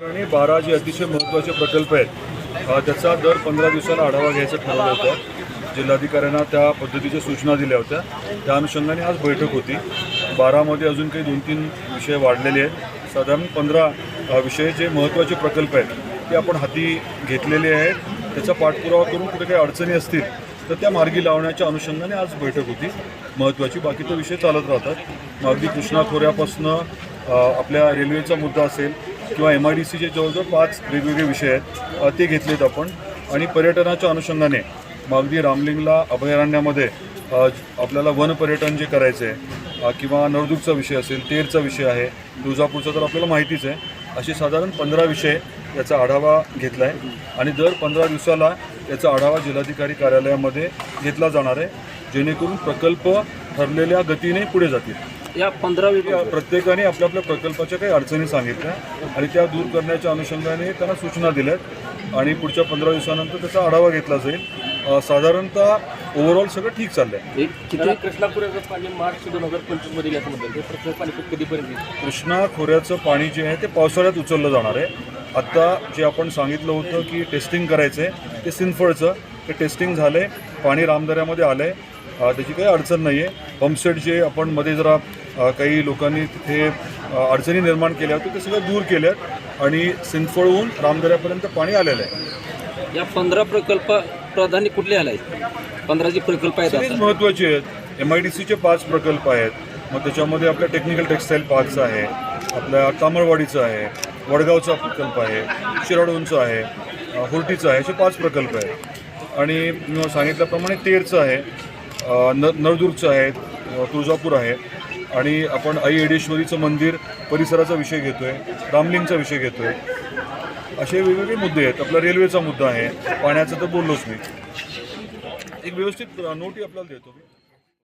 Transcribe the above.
आणि बारा जे अतिशय महत्त्वाचे प्रकल्प आहेत त्याचा दर पंधरा दिवसाला आढावा घ्यायचं ठरवलं होतं. जिल्हाधिकाऱ्यांना त्या पद्धतीच्या सूचना दिल्या होत्या. त्या अनुषंगाने आज बैठक होती. बारामध्ये अजून काही दोन तीन विषय वाढलेले आहेत. साधारण पंधरा विषय जे महत्त्वाचे प्रकल्प आहेत ते आपण हाती घेतलेले आहेत. त्याचा पाठपुरावा करून कुठे काही अडचणी असतील तर त्या मार्गी लावण्याच्या अनुषंगाने आज बैठक होती. महत्त्वाची बाकी तर विषय चालत राहतात. अगदी कृष्णा खोऱ्यापासनं आपल्या रेल्वेचा मुद्दा असेल किंवा एम आय डी सीचे जवळजवळ पाच वेगवेगळे विषय आहेत ते घेतलेत आपण. आणि पर्यटनाच्या अनुषंगाने मग अगदी रामलिंगला अभयारण्यामध्ये आपल्याला वन पर्यटन जे करायचं आहे किंवा नळदुर्गचा विषय असेल तेरचा विषय आहे तुळजापूरचा तर आपल्याला माहितीच आहे. असे साधारण पंधरा विषय याचा आढावा घेतला आहे आणि दर पंधरा दिवसाला याचा आढावा जिल्हाधिकारी कार्यालयामध्ये घेतला जाणार आहे जेणेकरून प्रकल्प ठरलेल्या गतीने पुढे जातील. या पंधरा प्रत्येकाने आपल्या आपल्या प्रकल्पाच्या काही अडचणी सांगितल्या आणि त्या दूर करण्याच्या अनुषंगाने त्यांना सूचना दिल्यात. आणि पुढच्या पंधरा दिवसानंतर त्याचा आढावा घेतला जाईल. साधारणतः ओव्हरऑल सगळं ठीक चाललं आहे किती? कृष्णापुराचं पाणी मार्च दोन हजार पंचवीसमध्ये घ्यायचं म्हणतात ते प्रत्येक पाणी कधीपर्यंत? कृष्णा खोऱ्याचं पाणी जे आहे ते पावसाळ्यात उचललं जाणार आहे. आत्ता जे आपण सांगितलं होतं की टेस्टिंग करायचं आहे ते सिनफळचं ते टेस्टिंग झालं आहे पाणी रामदऱ्यामध्ये आलं आहे त्याची काही अडचण नाही आहे पंपसेट जे आपण मध्ये जरा काही लोकांनी तिथे अडचणी निर्माण केल्या होत्या ते सगळं दूर केल्यात आणि सिंदफळहून रामदऱ्यापर्यंत पाणी आलेलं आहे. या पंधरा प्रकल्प प्राधान्य कुठले आले आहेत पंधरा जे प्रकल्प आहेत महत्त्वाचे आहेत. एम आय डी सीचे पाच प्रकल्प आहेत. मग त्याच्यामध्ये आपल्या टेक्निकल टेक्स्टाईल पार्कचा आहे आपल्या तामळवाडीचा आहे वडगावचा प्रकल्प आहे शिराडोनचा आहे हुर्टीचा आहे असे पाच प्रकल्प आहेत. आणि मी सांगितल्याप्रमाणे तेरचं आहे न नळदुर्गचं आहे तुळजापूर आहे आणि आपण आई येडेश्वरीचं मंदिर परिसराचा विषय घेतो आहे रामलिंगचा विषय घेतो आहे असे वेगवेगळे मुद्दे आहेत. आपला रेल्वेचा मुद्दा आहे. पाण्याचा तर बोललोच मी. एक व्यवस्थित नोटी आपल्याला देतो मी.